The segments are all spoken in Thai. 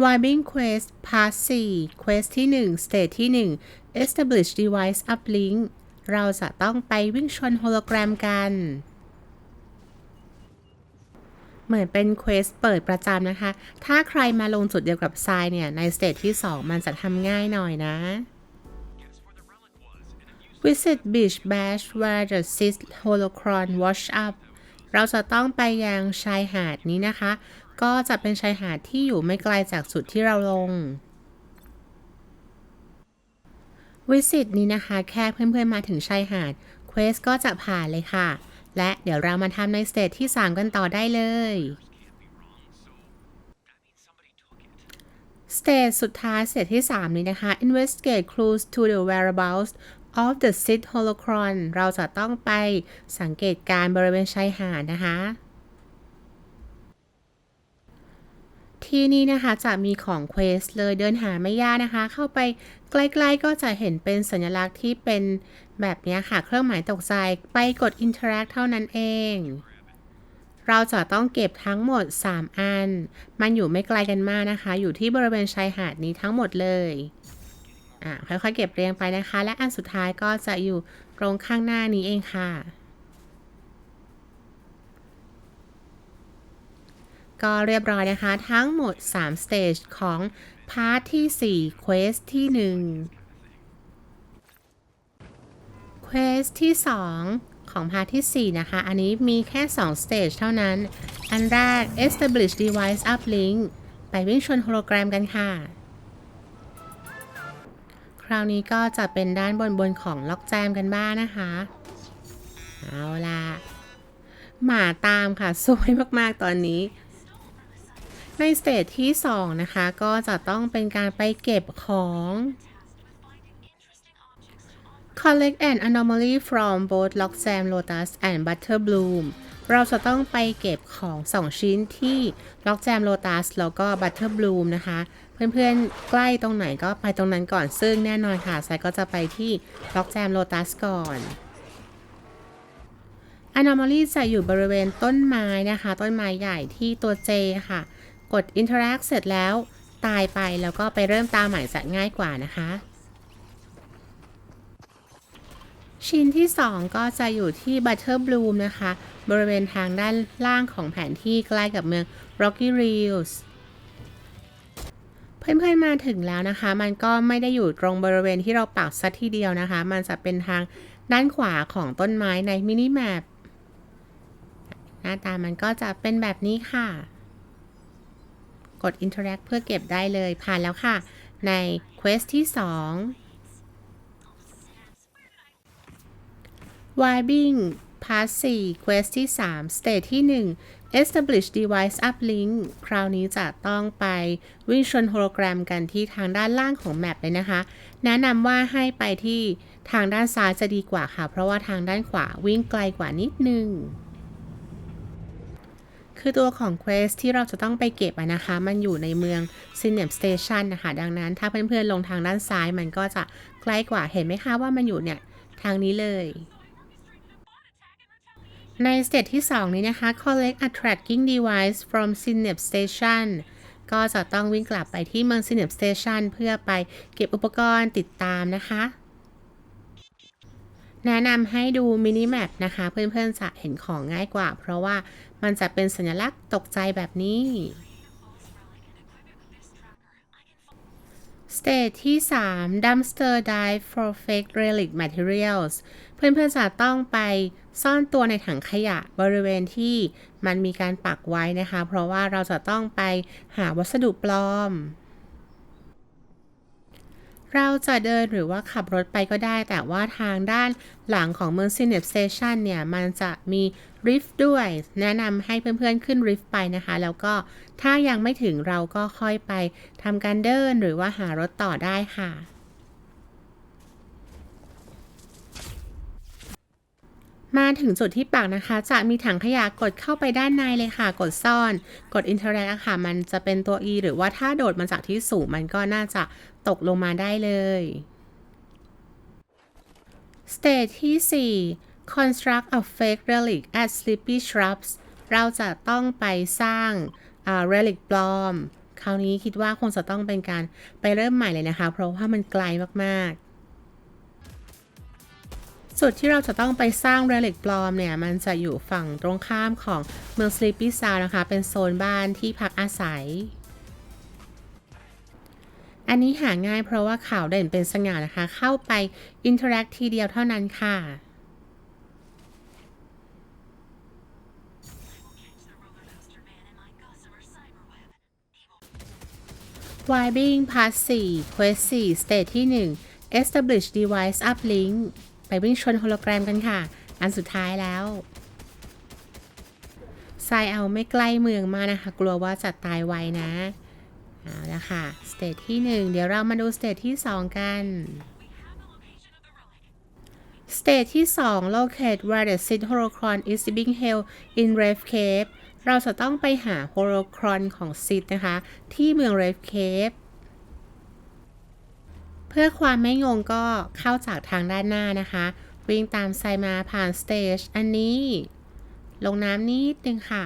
Vibing Quest Part 4 Quest ที่ 1 Stage ที่ 1 Establish Device Uplink เราจะต้องไปวิ่งชนโฮโลแกรมกัน เหมือนเป็นเควสเปิดประจำนะคะ ถ้าใครมาลงจุดเดียวกับทรายเนี่ย ในสเตจที่ 2 มันจะทำง่ายหน่อยนะ Visit Beach Bash where the Sith Holocron wash up เราจะต้องไปยังชายหาดนี้นะคะ ก็จะเป็นชายหาดที่อยู่ไม่ไกลจากจุดที่เราลง วิสิตนี้นะคะ แค่เพื่อนๆมาถึงชายหาดเควสก็จะผ่านเลยค่ะ และเดี๋ยวเรามาทำในสเตจที่ 3 กันต่อได้เลยสเตจสุดท้ายสเตจที่ 3 นี้นะคะ investigate clues to the whereabouts of the Sith holocron เราจะต้องไปสังเกตการบริเวณชายหาดนะคะ ที่นี่นะคะจะมีของเควสเลยเดินหาไม่ยากนะคะ เข้าไปใกล้ๆก็จะเห็นเป็นสัญลักษณ์ที่เป็นแบบนี้ค่ะ เครื่องหมายตกใจไปกด interact เท่านั้นเอง เราจะต้องเก็บทั้งหมด 3 อัน มันอยู่ไม่ไกลกันมากนะคะ อยู่ที่บริเวณชายหาดนี้ทั้งหมดเลยอ่าค่อยๆเก็บเรียงไปนะคะ และอันสุดท้ายก็จะอยู่ตรงข้างหน้านี้เองค่ะ ก็เรียบร้อยนะคะ ทั้งหมด3สเตจของพาร์ทที่ 4 Quest ที่ 1 Quest ที่ 2 ของพาร์ทที่ 4 นะคะ อันนี้มีแค่2สเตจเท่านั้น อันแรก Establish Device Uplink ไปวิ่งชนโฮโลแกรมกันค่ะ คราวนี้ก็จะเป็นด้านบนบนของล็อกแจมกันบ้างนะคะ เอาล่ะหมาตามค่ะสวยมากๆตอนนี้ ในสเตจที่ 2 นะคะ ก็จะต้องเป็นการไปเก็บของ Collect an anomaly from both Lockjam Lotus and Butter Bloom เราจะต้องไปเก็บของ 2 ชิ้นที่ Lockjam Lotus แล้วก็ Butter Bloom นะคะ เพื่อนๆ ใกล้ตรงไหนก็ไปตรงนั้นก่อน ซึ่งแน่นอนค่ะไซก็จะไปที่ Lockjam Lotus ก่อน Anomaly จะอยู่บริเวณต้นไม้นะคะ ต้นไม้ใหญ่ที่ตัว J ค่ะ กด Interact เสร็จแล้ว ตายไปแล้วก็ไปเริ่มตามหม่จะง่ายกว่านะคะ ชิ้นที่ 2 ก็จะอยู่ที่ Butter Bloom นะคะ บริเวณทางด้านล่างของแผนที่ใกล้กับเมือง Rocky Rills เพื่อนๆมาถึงแล้วนะคะ มันก็ไม่ได้อยู่ตรงบริเวณที่เราปักซะทีเดียวนะคะ มันจะเป็นทางด้านขวาของต้นไม้ในมินิแมปหน้าตามันก็จะเป็นแบบนี้ค่ะ กด Interact เพื่อเก็บได้เลยผ่านแล้วค่ะ ใน Quest ที่ 2 Vibing Part 4 Quest ที่ 3 Stage ที่ 1 Establish Device Uplink คราวนี้จะต้องไปวิ่งชนโฮโลแกรมกันที่ทางด้านล่างของแมปเลยนะคะ แนะนำว่าให้ไปที่ทางด้านซ้ายจะดีกว่าค่ะ เพราะว่าทางด้านขวาวิ่งไกลกว่านิดนึง คือตัวของ Quest ที่เราจะต้องไปเก็บนะคะ มันอยู่ในเมือง c i n e m Station นะคะ ดังนั้นถ้าเพื่อนๆลงทางด้านซ้ายมันก็จะใกล้กว่าเห็นไหมคะว่ามันอยู่เนี่ย ทางนี้เลย ในสเตจที่ 2 นี้นะคะ collect a tracking device from Synap Station ก็จะต้องวิ่งกลับไปที่เมือง Synap Station เพื่อไปเก็บอุปกรณ์ติดตามนะคะ แนะนำให้ดูมินิแมปนะคะ เพื่อนๆจะเห็นของง่ายกว่า เพราะว่ามันจะเป็นสัญลักษณ์ตกใจแบบนี้ สเตจที่ 3 Dumpster Dive for Fake Relic Materials เพื่อนๆจะต้องไปซ่อนตัวในถังขยะบริเวณที่มันมีการปักไว้นะคะ เพราะว่าเราจะต้องไปหาวัสดุปลอม เราจะเดินหรือว่าขับรถไปก็ได้ แต่ว่าทางด้านหลังของเมืองซินเนปสเตชันเนี่ย มันจะมีริฟด้วย แนะนำให้เพื่อนๆขึ้นริฟไปนะคะ แล้วก็ถ้ายังไม่ถึงเราก็ค่อยไปทำการเดินหรือว่าหารถต่อได้ค่ะ มาถึงจุดที่ปักนะคะ จะมีถังขยะกดเข้าไปด้านในเลยค่ะ กดซ่อน กด interact อะค่ะ มันจะเป็นตัว e หรือว่าถ้าโดดมาจากที่สูงมันก็น่าจะตกลงมาได้เลยสเตจที่ 4 construct a fake relic at sleepy shrubs เราจะต้องไปสร้างอ่า relic ปลอม คราวนี้คิดว่าคงจะต้องเป็นการไปเริ่มใหม่เลยนะคะ เพราะว่ามันไกลมากๆ จุดที่เราจะต้องไปสร้างเรลิกปลอมเนี่ยมันจะอยู่ฝั่งตรงข้ามของเมืองสลีปปี้ซาวนะคะ เป็นโซนบ้านที่พักอาศัย อันนี้หาง่ายเพราะว่าข่าวเด่นเป็นสง่านะคะ เข้าไปอินเทอร์แอคทีเดียวเท่านั้นค่ะ Vibing Part 4 Quest 4 Stage ที่ 1 Establish Device Uplink ไปวิ่งชนโฮโลแกรมกันค่ะ อันสุดท้ายแล้วทรายเอาไม่ใกล้เมืองมากนะคะ กลัวว่าจะตายไวนะ เอาละค่ะสเตจที่ 1 เดี๋ยวเรามาดูสเตจที่ 2 กันสเตจที่ 2 locate where the Sith holocron is being held in Rave Cave เราจะต้องไปหาโฮโลครอนของซิดนะคะ ที่เมือง Rave Cave เพื่อความไม่งงก็เข้าจากทางด้านหน้านะคะ วิ่งตามไซมาผ่านสเตจอันนี้ ลงน้ำนิดนึงค่ะ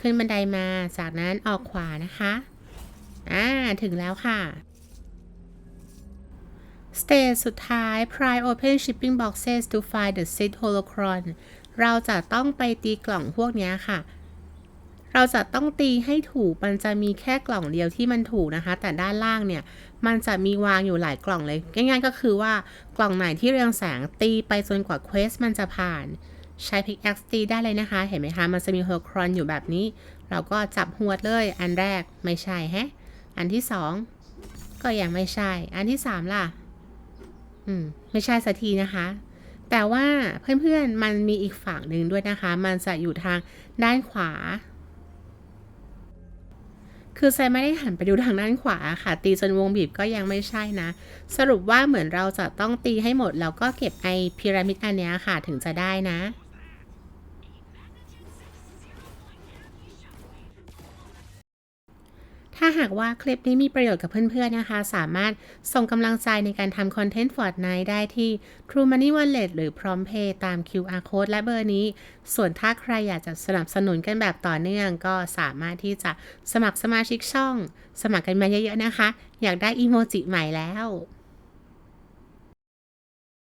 ขึ้นบันไดมาจากนั้นออกขวานะคะอ่าถึงแล้วค่ะสเตจสุดท้าย pry open shipping boxes to find the seed holocron เราจะต้องไปตีกล่องพวกนี้ค่ะ เราจะต้องตีให้ถูกมันจะมีแค่กล่องเดียวที่มันถูกนะคะ แต่ด้านล่างเนี่ยมันจะมีวางอยู่หลายกล่องเลย ง่ายๆก็คือว่ากล่องไหนที่เรืองแสงตีไปจนกว่าเควสมันจะผ่านใช้พิกแอคตีได้เลยนะคะ เห็นไหมคะ มันจะมีโฮโลครอนอยู่แบบนี้ เราก็จับหัวดเลย อันแรกไม่ใช่ฮะ อันที่สองก็ยังไม่ใช่ อันที่สามล่ะ อืม ไม่ใช่สักทีนะคะ แต่ว่าเพื่อนๆ มันมีอีกฝั่งหนึ่งด้วยนะคะ มันจะอยู่ทางด้านขวา คือไซไม่ได้หันไปดูทางด้านขวาค่ะ ตีจนวงบีบก็ยังไม่ใช่นะ สรุปว่าเหมือนเราจะต้องตีให้หมดแล้วก็เก็บไอพีระมิดอันนี้ค่ะถึงจะได้นะ ถ้าหากว่าคลิปนี้มีประโยชน์กับเพื่อนๆนะคะ สามารถส่งกำลังใจในการทำคอนเทนต์ Fortnite ได้ที่ True Money Wallet หรือ PromptPay ตาม QR Code และเบอร์นี้ ส่วนถ้าใครอยากจะสนับสนุนกันแบบต่อเนื่อง ก็สามารถที่จะสมัครสมาชิกช่อง สมัครกันมาเยอะๆนะคะ อยากได้อีโมจิใหม่แล้ว